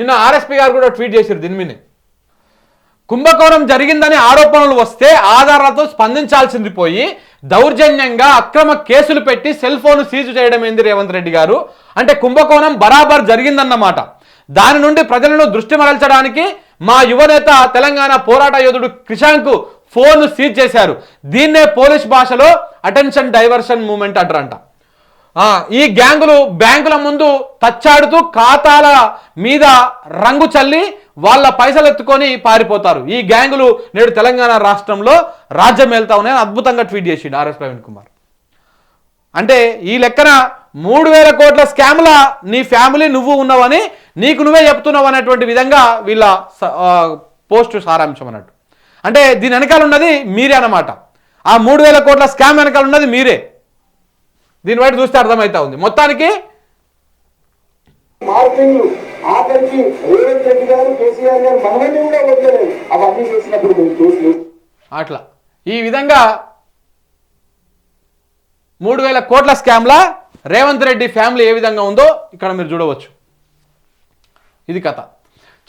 నిన్న ఆర్ఎస్పీ గారు కూడా ట్వీట్ చేశారు దీని మీద. కుంభకోణం జరిగిందని ఆరోపణలు వస్తే ఆధారాలతో స్పందించాల్సింది పోయి దౌర్జన్యంగా అక్రమ కేసులు పెట్టి సెల్ ఫోన్ సీజు చేయడం ఏంది రేవంత్ రెడ్డి గారు? అంటే కుంభకోణం బరాబర్ జరిగిందన్నమాట. దాని నుండి ప్రజలను దృష్టి మరల్చడానికి మా యువనేత తెలంగాణ పోరాట యోధుడు క్రిషాంక్ ఫోన్ సీజ్ చేశారు. దీన్నే పోలీస్ భాషలో అటెన్షన్ డైవర్షన్ మూమెంట్ అంటారంట. ఈ గ్యాంగులు బ్యాంకుల ముందు తచ్చాడుతూ ఖాతాల మీద రంగు చల్లి వాళ్ళ పైసలు ఎత్తుకొని పారిపోతారు. ఈ గ్యాంగులు నేడు తెలంగాణ రాష్ట్రంలో రాజ్యం వెళ్తా ఉన్నాయని అద్భుతంగా ట్వీట్ చేసిండు ఆర్ఎస్ ప్రవీణ్ కుమార్. అంటే ఈ లెక్కన మూడు వేల కోట్ల స్కామ్ల నీ ఫ్యామిలీ నువ్వు ఉన్నావని నీకు నువ్వే చెప్తున్నావు అనేటువంటి విధంగా వీళ్ళ స- పోస్ట్ సారాంశం అన్నట్టు. అంటే దీని వెనకాల ఉన్నది మీరే అన్నమాట. ఆ మూడు వేల కోట్ల స్కామ్ వెనకాల ఉన్నది మీరే. దీన్ని బట్టి చూస్తే అర్థమవుతా ఉంది. మొత్తానికి మార్పింగ్లు ఆఖరికి రేవంత్ రెడ్డి గారు కేసీఆర్ గారు మనవన్నీ కూడా వదిలేదు అవన్నీ చేసినప్పుడు మేము చూసి అట్లా. ఈ విధంగా మూడు వేల కోట్ల స్కామ్ల రేవంత్ రెడ్డి ఫ్యామిలీ ఏ విధంగా ఉందో ఇక్కడ మీరు చూడవచ్చు. ఇది కథ.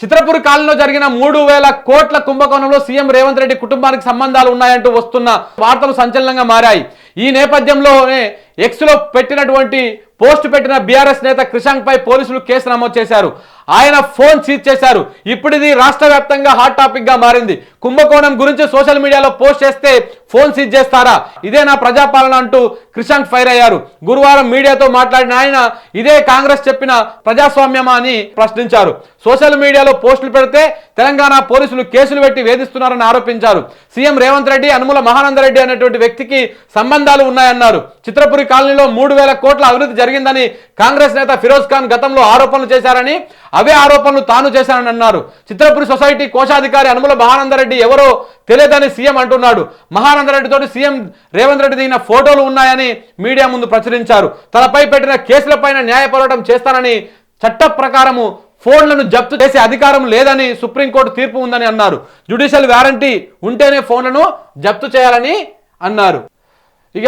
చిత్రపూర్ కాలంలో జరిగిన మూడు వేల కోట్ల కుంభకోణంలో సీఎం రేవంత్ రెడ్డి కుటుంబానికి సంబంధాలు ఉన్నాయంటూ వస్తున్న వార్తలు సంచలనంగా మారాయి. ఈ నేపథ్యంలోనే ఎక్స్లో పెట్టినటువంటి పోస్ట్ పెట్టిన బీఆర్ఎస్ నేత క్రిషాంక్ పై పోలీసులు కేసు నమోదు చేశారు. ఆయన ఫోన్ సీజ్ చేశారు. ఇప్పుడు ఇది రాష్ట్ర వ్యాప్తంగా హాట్ టాపిక్గా మారింది. కుంభకోణం గురించి సోషల్ మీడియాలో పోస్ట్ చేస్తే ఫోన్ సీజ్ చేస్తారా? ఇదే నా ప్రజాపాలన అంటూ క్రిషాంక్ ఫైర్ అయ్యారు. గురువారం మీడియాతో మాట్లాడిన ఆయన ఇదే కాంగ్రెస్ చెప్పిన ప్రజాస్వామ్యమా అని ప్రశ్నించారు. సోషల్ మీడియాలో పోస్టులు పెడితే తెలంగాణ పోలీసులు కేసులు పెట్టి వేధిస్తున్నారని ఆరోపించారు. సీఎం రేవంత్ రెడ్డి అనుముల మహానందరెడ్డి అనేటువంటి వ్యక్తికి సంబంధాలు ఉన్నాయన్నారు. చిత్రపురి కాలనీలో మూడు వేల కోట్ల అవినీతి జరిగిందని కాంగ్రెస్ నేత ఫిరోజ్ ఖాన్ గతంలో ఆరోపణలు చేశారని అవే ఆరోపణలు తాను చేశానని అన్నారు. చిత్రపురి సొసైటీ కోశాధికారి అనుముల మహానందరెడ్డి ఎవరో తెలియదని సీఎం అంటున్నాడు. మహానందరెడ్డితో సీఎం రేవంత్ రెడ్డి దిగిన ఫోటోలు ఉన్నాయని మీడియా ముందు ప్రచురించారు. తనపై పెట్టిన కేసులపైన న్యాయ పోరాటం చేస్తానని చట్ట ప్రకారము ఫోన్లను జప్తు చేసే అధికారం లేదని సుప్రీంకోర్టు తీర్పు ఉందని అన్నారు. జ్యుడిషియల్ వారంటీ ఉంటేనే ఫోన్లను జప్తు చేయాలని అన్నారు. ఇక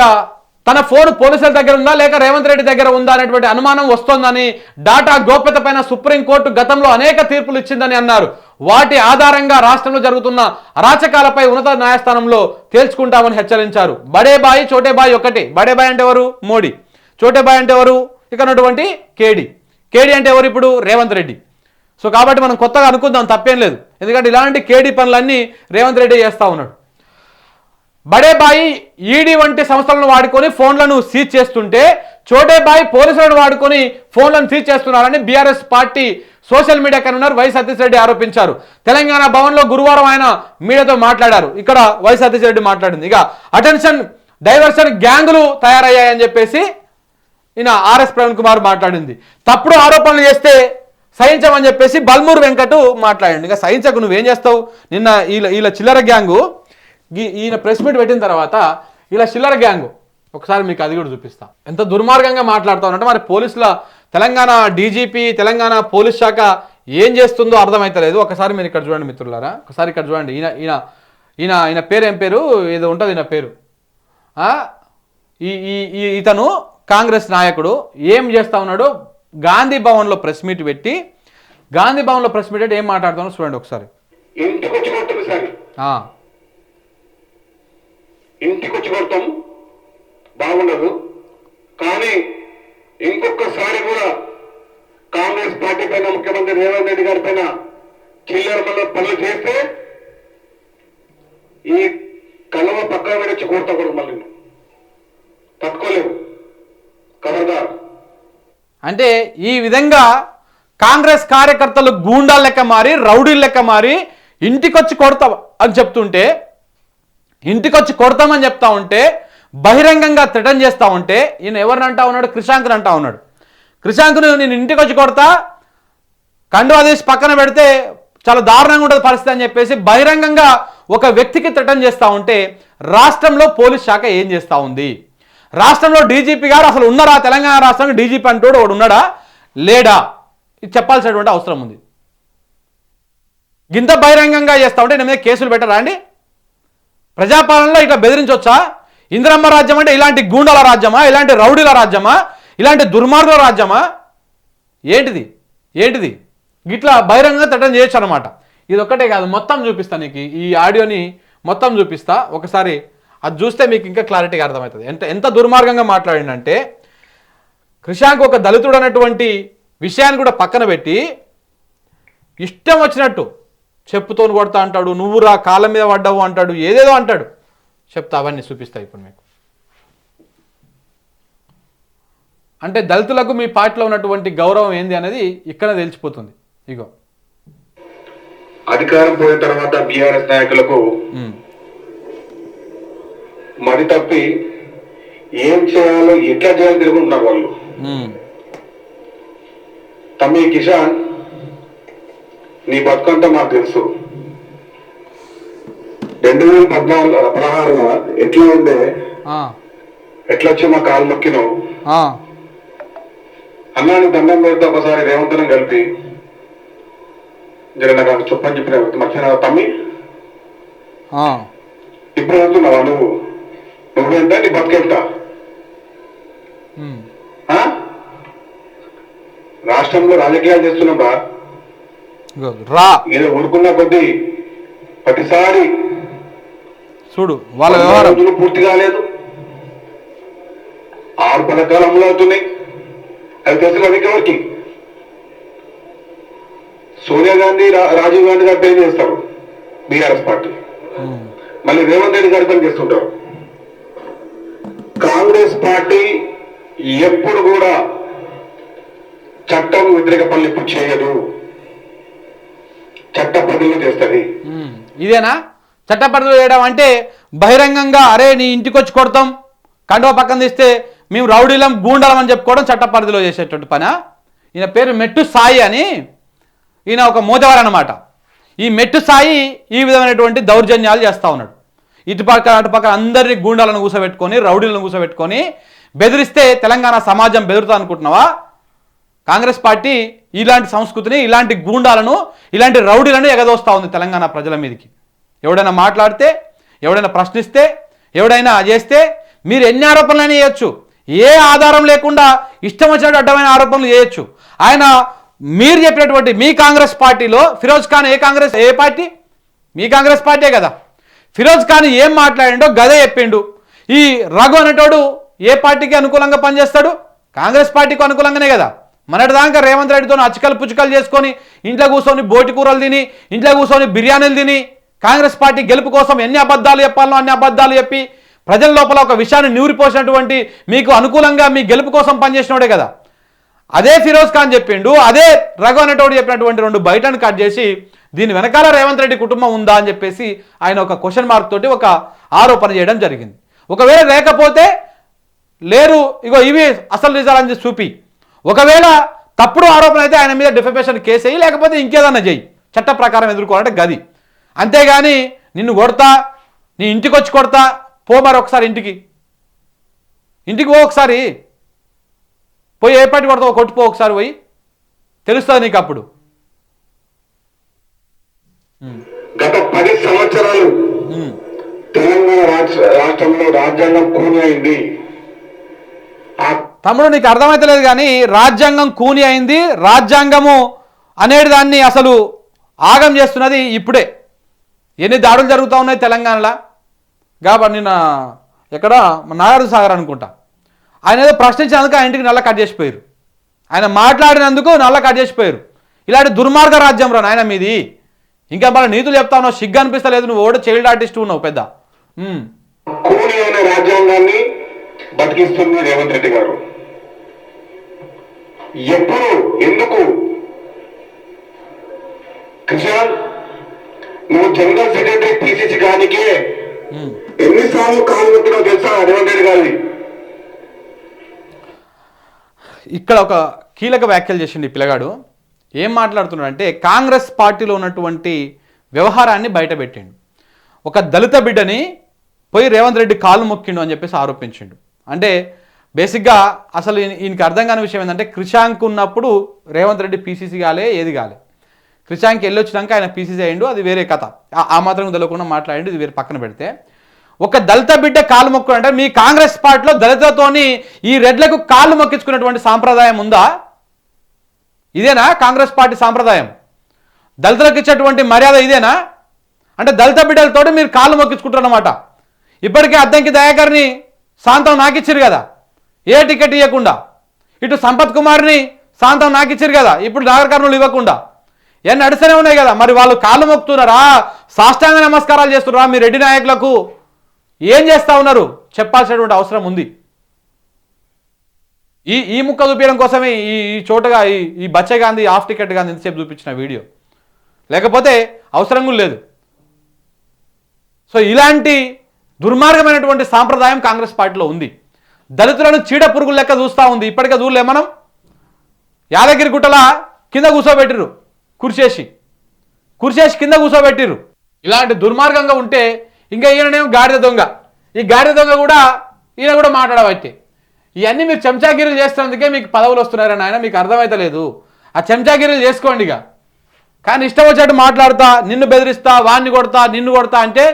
తన ఫోన్ పోలీసుల దగ్గర ఉందా లేక రేవంత్ రెడ్డి దగ్గర ఉందా అనేటువంటి అనుమానం వస్తోందని డాటా గోప్యత పైన సుప్రీంకోర్టు గతంలో అనేక తీర్పులు ఇచ్చిందని అన్నారు. వాటి ఆధారంగా రాష్ట్రంలో జరుగుతున్న అరాచకాలపై ఉన్నత న్యాయస్థానంలో తేల్చుకుంటామని హెచ్చరించారు. బడేబాయి చోటేబాయి ఒకటి. బడేబాయి అంటే ఎవరు? మోడీ. చోటేబాయి అంటే ఎవరు? ఇక్కడ ఉన్నటువంటి కేడి. కేడి అంటే ఎవరు ఇప్పుడు? రేవంత్ రెడ్డి. సో కాబట్టి మనం కొత్తగా అనుకుందాం తప్పేం లేదు. ఎందుకంటే ఇలాంటి కేడి పనులన్నీ రేవంత్ రెడ్డి చేస్తా ఉన్నాడు. బడేబాయి ఈడీ వంటి సంస్థలను వాడుకొని ఫోన్లను సీజ్ చేస్తుంటే చోటేబాయి పోలీసులను వాడుకొని ఫోన్లను సీజ్ చేస్తున్నారని BRS party social media convenor Y Satish Reddy ఆరోపించారు. తెలంగాణ భవన్లో గురువారం ఆయన మీడియాతో మాట్లాడారు. ఇక్కడ వై సతీష్ రెడ్డి మాట్లాడింది. ఇక అటెన్షన్ డైవర్షన్ గ్యాంగులు తయారయ్యాయని చెప్పేసి ఈయన ఆర్ఎస్ ప్రవీణ్ కుమార్ మాట్లాడింది. తప్పుడు ఆరోపణలు చేస్తే సహించమని చెప్పేసి బల్మూరు వెంకటు మాట్లాడండి. ఇక సహించకు నువ్వేం చేస్తావు? నిన్న వీళ్ళ వీళ్ళ చిల్లర గ్యాంగు ఈయన ప్రెస్ మీట్ పెట్టిన తర్వాత ఇలా చిల్లర గ్యాంగు. ఒకసారి మీకు అది కూడా చూపిస్తా. ఎంత దుర్మార్గంగా మాట్లాడుతా ఉన్నట్టు మరి పోలీసుల తెలంగాణ డీజీపీ తెలంగాణ పోలీస్ శాఖ ఏం చేస్తుందో అర్థమైతలేదు. ఒకసారి మీరు ఇక్కడ చూడండి మిత్రులారా. ఒకసారి ఇక్కడ చూడండి. ఈయన ఈయన ఈయన ఈయన పేరు ఏం పేరు? ఏదో ఉంటుంది ఈయన పేరు. ఈ ఇతను కాంగ్రెస్ నాయకుడు. ఏం చేస్తా ఉన్నాడు? గాంధీ భవన్లో ప్రెస్ మీట్ పెట్టి గాంధీ భవన్లో ప్రెస్ మీట్ పెట్టి ఏం మాట్లాడుతున్నాడో చూడండి ఒకసారి. ఇంటికి వచ్చి కొడతాం బాగుండదు. కానీ ఇంకొకసారి కూడా కాంగ్రెస్ పార్టీ పైన ముఖ్యమంత్రి రేవంత్ రెడ్డి గారి పైన చిల్లర మల్ల పనులు చేస్తే ఈ కలవ పక్కన మీద వచ్చి కొడతా కూడా మళ్ళీ. తట్టుకోలేవు. ఖబర్దార్ అంటే ఈ విధంగా కాంగ్రెస్ కార్యకర్తలు గూండాల లెక్క మారి రౌడీల లెక్క మారి ఇంటికొచ్చి కొడతాం అని చెప్తుంటే ఇంటికొచ్చి కొడతామని చెప్తా ఉంటే బహిరంగంగా త్రిటన్ చేస్తా ఉంటే ఈయన ఎవరిని అంటా ఉన్నాడు? క్రిషాంక్ని అంటా ఉన్నాడు. క్రిషాంక్ను నేను ఇంటికి వచ్చి కొడతా కండువా తీసి పక్కన పెడితే చాలా దారుణంగా ఉంటుంది పరిస్థితి అని చెప్పేసి బహిరంగంగా ఒక వ్యక్తికి త్రిటన్ చేస్తూ ఉంటే రాష్ట్రంలో పోలీస్ శాఖ ఏం చేస్తూ ఉంది? రాష్ట్రంలో డీజీపీ గారు అసలు ఉన్నారా? తెలంగాణ రాష్ట్రంలో డీజీపీ అంటూ వాడు ఉన్నాడా? లేడా? ఇది చెప్పాల్సినటువంటి అవసరం ఉంది. గింత బహిరంగంగా చేస్తా ఉంటే నేను మీద కేసులు పెట్టరా అండి? ప్రజాపాలనలో ఇట్లా బెదిరించవచ్చా ఇందిరమ్మ రాజ్యం అంటే ఇలాంటి గూండాల రాజ్యమా? ఇలాంటి రౌడీల రాజ్యమా? ఇలాంటి దుర్మార్గుల రాజ్యమా? ఏంటిది? ఏంటిది? గిట్లా బహిరంగంగా తట్టం చేయొచ్చు అనమాట ఇది ఒక్కటే కాదు మొత్తం చూపిస్తా నీకు. ఈ ఆడియోని మొత్తం చూపిస్తా. ఒకసారి అది చూస్తే మీకు ఇంకా క్లారిటీగా అర్థమవుతుంది. ఎంత ఎంత దుర్మార్గంగా మాట్లాడిందంటే కృషాంక్ ఒక దళితుడు అన్నటువంటి విషయాన్ని కూడా పక్కన పెట్టి ఇష్టం వచ్చినట్టు చెప్పుతోని కొడతా అంటాడు నువ్వు రా కాళ్ళ మీద పడ్డావు అంటాడు. ఏదేదో అంటాడు. చెప్తా అవన్నీ చూపిస్తా ఇప్పుడు మీకు. అంటే దళితులకు మీ పార్టీలో ఉన్నటువంటి గౌరవం ఏంది అనేది ఇక్కడ తెలిసిపోతుంది. ఇగో. అధికారం పోయిన తర్వాత బీఆర్ఎస్ నాయకులకు మరి తప్పి ఏం చేయాలో ఎట్లా చేయాలో తిరుగుతున్నారు వాళ్ళు. తమ్మి కిషాన్ నీ బతుకంతా మాకు తెలుసు. రెండు వేల పద్నాలుగు పదహారులో ఎట్లా ఉండే? ఎట్లా వచ్చి మా కాలు మొక్కినావు ఆ, అన్నాని దండం పెడితే ఒకసారి రేవంతనం కలిపి జర నాకు చెప్పని చెప్పిన మర్చిపోయినా తమ్మి? ఇప్పుడు వెళ్తున్నావా నువ్వు? నువ్వెంత నీ బతికెంత? రాష్ట్రంలో రాజకీయాలు చేస్తున్నాం రా. ఊరుకున్న కొద్దీ ప్రతిసారి చూడు వాళ్ళ వ్యవహారం. పూర్తి కాలేదు. ఆరు పథకాలు అమలు అవుతున్నాయి. అవి తెలిసిన అధికారికి సోనియా గాంధీ రాజీవ్ గాంధీ గారు పని చేస్తారు. BRS party. మళ్ళీ రేవంత్ రెడ్డి గారు పని చేస్తుంటారు. కాంగ్రెస్ పార్టీ ఎప్పుడు కూడా చట్టం వ్యతిరేక పనులు ఇప్పుడు చేయదు. చట్ట పనులు చేస్తుంది ఇదేనా? చట్టపరిధిలో చేయడం అంటే బహిరంగంగా అరే నీ ఇంటికి వచ్చి కొడతాం కండువ పక్కన తీస్తే మేము రౌడీలం గూండాలం అని చెప్పుకోవడం చట్టపరిధిలో చేసేటువంటి పనా? ఈయన పేరు మెట్టు సాయి అని ఈయన ఒక మోదవారు అనమాట ఈ మెట్టు సాయి ఈ విధమైనటువంటి దౌర్జన్యాలు చేస్తూ ఉన్నాడు. ఇటుపక్క అటుపక్క అందరినీ గూండాలను కూసబెట్టుకొని రౌడీలను కూసబెట్టుకొని బెదిరిస్తే తెలంగాణ సమాజం బెదురుతా అనుకుంటున్నావా? కాంగ్రెస్ పార్టీ ఇలాంటి సంస్కృతిని ఇలాంటి గూండాలను ఇలాంటి రౌడీలను ఎగదోస్తా ఉంది తెలంగాణ ప్రజల మీదకి. ఎవడైనా మాట్లాడితే ఎవడైనా ప్రశ్నిస్తే ఎవడైనా చేస్తే మీరు ఎన్ని ఆరోపణలైనా చేయొచ్చు. ఏ ఆధారం లేకుండా ఇష్టం వచ్చినట్టు అడ్డమైన ఆరోపణలు చేయొచ్చు. ఆయన మీరు చెప్పినటువంటి మీ కాంగ్రెస్ పార్టీలో ఫిరోజ్ ఖాన్ ఏ కాంగ్రెస్ ఏ పార్టీ? మీ కాంగ్రెస్ పార్టీ కదా. ఫిరోజ్ ఖాన్ ఏం మాట్లాడిండో గదే చెప్పిండు. ఈ రఘు అనేటోడు ఏ పార్టీకి అనుకూలంగా పనిచేస్తాడు? కాంగ్రెస్ పార్టీకి అనుకూలంగానే కదా. మొన్నటిదాకా రేవంత్ రెడ్డితో అచ్చికలు పుచ్చుకలు చేసుకొని ఇంట్లో కూర్చొని బోటి కూరలు తిని ఇంట్లో కూర్చొని బిర్యానీలు తిని కాంగ్రెస్ పార్టీ గెలుపు కోసం ఎన్ని అబద్ధాలు చెప్పాలనో అన్ని అబద్ధాలు చెప్పి ప్రజల లోపల ఒక విషయాన్ని నూరిపోసినటువంటి మీకు అనుకూలంగా మీ గెలుపు కోసం పనిచేసినోడే కదా. అదే ఫిరోజ్ ఖాన్ చెప్పిండు అదే రఘు అనేటోడు చెప్పినటువంటి రెండు బయటను కట్ చేసి దీని వెనకాల రేవంత్ రెడ్డి కుటుంబం ఉందా అని చెప్పేసి ఆయన ఒక క్వశ్చన్ మార్క్ తోటి ఒక ఆరోపణ చేయడం జరిగింది. ఒకవేళ లేకపోతే లేరు ఇగో ఇవి అసలు నిజాలని అని చూపి. ఒకవేళ తప్పుడు ఆరోపణ అయితే ఆయన మీద డిఫమేషన్ కేసు అయ్యి లేకపోతే ఇంకేదన్నా చెయ్యి చట్ట ప్రకారం ఎదుర్కోవాలంటే గది. అంతేగాని నిన్ను కొడతా నీ ఇంటికి వచ్చి కొడతా పో మరి ఒకసారి ఇంటికి. ఇంటికి పో ఒకసారి. పోయి ఏ పార్టీ కొడతావు కొట్టుపో ఒకసారి పోయి. తెలుస్తుంది నీకు అప్పుడు? గత పది సంవత్సరాలు తెలంగాణ రాష్ట్ర రాష్ట్రంలో రాజ్యాంగం అయింది. ఆ తమ్ముడు నీకు అర్థమైతలేదు కానీ రాజ్యాంగం కూని అయింది. రాజ్యాంగము అనేది దాన్ని అసలు ఆగం చేస్తున్నది ఇప్పుడే. ఎన్ని దాడులు జరుగుతూ ఉన్నాయి తెలంగాణలో? కాబట్టి నిన్న ఎక్కడ? నాగార్జున సాగర్ అనుకుంటా. ఆయన ఏదో ప్రశ్నించినందుకు ఆయన ఇంటికి నల్ల కట్ చేసిపోయారు. ఆయన మాట్లాడినందుకు నల్ల కట్ చేసిపోయారు. ఇలాంటి దుర్మార్గ రాజ్యం నాయన మీది. ఇంకా మన నీతులు చెప్తా ఉన్నావు సిగ్గు అనిపిస్తలేదు. నువ్వు ఓడ చైల్డ్ ఆర్టిస్ట్ ఉన్నావు పెద్ద. రాజ్యాంగాన్ని బతికిస్తుంది రేవంత్ రెడ్డి గారు. ఎప్పుడు ఎందుకు? కిషాన్ నువ్వు జనరల్ సెక్రటరీ పిసిసి కానికే. ఎన్నిసార్లు కాలు పెట్టినావు తెలుసా రేవంత్ రెడ్డి గారి ఇక్కడ ఒక కీలక వ్యాఖ్యలు చేసిండు ఈ పిల్లగాడు. ఏం మాట్లాడుతున్నాడు అంటే కాంగ్రెస్ పార్టీలో ఉన్నటువంటి వ్యవహారాన్ని బయటపెట్టిండు. ఒక దళిత బిడ్డని పోయి రేవంత్ రెడ్డి కాలు మొక్కిండు అని చెప్పేసి ఆరోపించిండు. అంటే బేసిక్గా అసలు ఈయనకి అర్థం కాని విషయం ఏంటంటే క్రిషాంక్ ఉన్నప్పుడు రేవంత్ రెడ్డి పీసీసీ కాలే ఏది కాలే. క్రిషాంక్ వెళ్ళి వచ్చినాక ఆయన పీసీసీ అయ్యిండు అది వేరే కథ. ఆ- ఆ మాత్రం తెలియకుండా మాట్లాడిండు ఇది వేరే పక్కన పెడితే. ఒక దళిత బిడ్డ కాలు మొక్కు అంటే మీ కాంగ్రెస్ పార్టీలో దళితులతోని ఈ రెడ్లకు కాళ్ళు మొక్కించుకున్నటువంటి సాంప్రదాయం ఉందా? ఇదేనా కాంగ్రెస్ పార్టీ సాంప్రదాయం? దళితులకు ఇచ్చేటువంటి మర్యాద ఇదేనా? అంటే దళిత బిడ్డలతోటి మీరు కాళ్ళు మొక్కించుకుంటారన్నమాట ఇప్పటికే అద్దంకి దయాకర్ని శాంతం నాకిచ్చారు కదా. ఏ టికెట్ ఇవ్వకుండా ఇటు సంపత్ కుమార్ని శాంతం నాకిచ్చారు కదా ఇప్పుడు నాగర్ కర్నూలు ఇవ్వకుండా. ఏ నడుస్తూనే ఉన్నాయి కదా మరి వాళ్ళు కాళ్ళు మొక్కుతున్నారా? సాష్టాంగ నమస్కారాలు చేస్తున్నారా మీ రెడ్డి నాయకులకు. ఏం చేస్తా ఉన్నారు? చెప్పాల్సినటువంటి అవసరం ఉంది. ఈ ఈ ముక్క చూపించడం కోసమే ఈ ఈ చోటగా ఈ ఈ బచ్చ గాంధీ హాఫ్ టికెట్ గాంధీ ఇంతసేపు చూపించిన వీడియో. లేకపోతే అవసరం కూడా లేదు. సో ఇలాంటి దుర్మార్గమైనటువంటి సాంప్రదాయం కాంగ్రెస్ పార్టీలో ఉంది. దళితులను చీడ పురుగుల లెక్క చూస్తూ ఉంది. ఇప్పటికే చూడలే మనం. యాదగిరి గుట్టల కింద కూర్చోబెట్టిరు కుర్చేసి కుర్చేసి కింద కూర్చోబెట్టిరు ఇలాంటి దుర్మార్గంగా ఉంటే ఇంకా ఈయననేమో గాడిద దొంగ. ఈ గాడిద దొంగ కూడా ఈయన కూడా మాట్లాడబట్టే ఇవన్నీ మీరు చెంచాగిరీలు చేస్తున్నందుకే మీకు పదవులు వస్తున్నారని ఆయన మీకు అర్థమైతలేదు ఆ చెంచాగిరీలు చేసుకోండి ఇక. కానీ ఇష్టం వచ్చినట్టు మాట్లాడతా నిన్ను బెదిరిస్తా వాడిని కొడతా నిన్ను కొడతా అంటే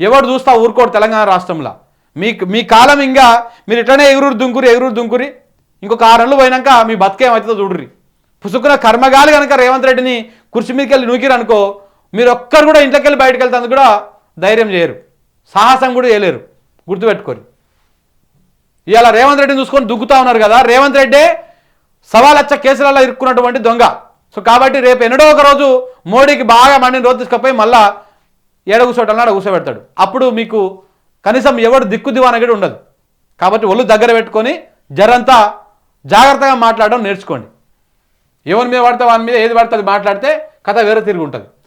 ఎవడు చూస్తా ఊరుకోడు తెలంగాణ రాష్ట్రంలో. మీ మీ కాలం ఇంకా మీరు ఇట్లనే ఎగురు దుంకురి ఎగురు దుంకురి. ఇంకొక ఆరు నెలలు పోయినాక మీ బతికేమవుతుందో చూడుర్రి. పుసుకున్న కర్మగాలి కనుక రేవంత్ రెడ్డిని కుర్చీ మీదకి వెళ్ళి నూకిరు అనుకో మీరు ఒక్కరు కూడా ఇంట్లోకి వెళ్ళి బయటకు వెళ్తే కూడా ధైర్యం చేయరు. సాహసం కూడా చేయలేరు. గుర్తుపెట్టుకోరు. ఇవాళ రేవంత్ రెడ్డిని చూసుకొని దుగ్గుతా ఉన్నారు కదా రేవంత్ రెడ్డే సవా లక్ష కేసులలో ఇరుక్కున్నటువంటి దొంగ. సో కాబట్టి రేపు ఎన్నడో ఒక రోజు మోడీకి బాగా మండిన రోజు తీసుకుపోయి మళ్ళా ఏడ కూర్చోటం ఆడ కూర్చోబెడతాడు. అప్పుడు మీకు కనీసం ఎవడు దిక్కు దివాన ఉండదు. కాబట్టి ఒళ్ళు దగ్గర పెట్టుకొని జరంతా జాగ్రత్తగా మాట్లాడడం నేర్చుకోండి. ఎవరి మీద పడితే వాని మీద ఏది పడితే అది మాట్లాడితే కథ వేరే తిరిగి ఉంటుంది.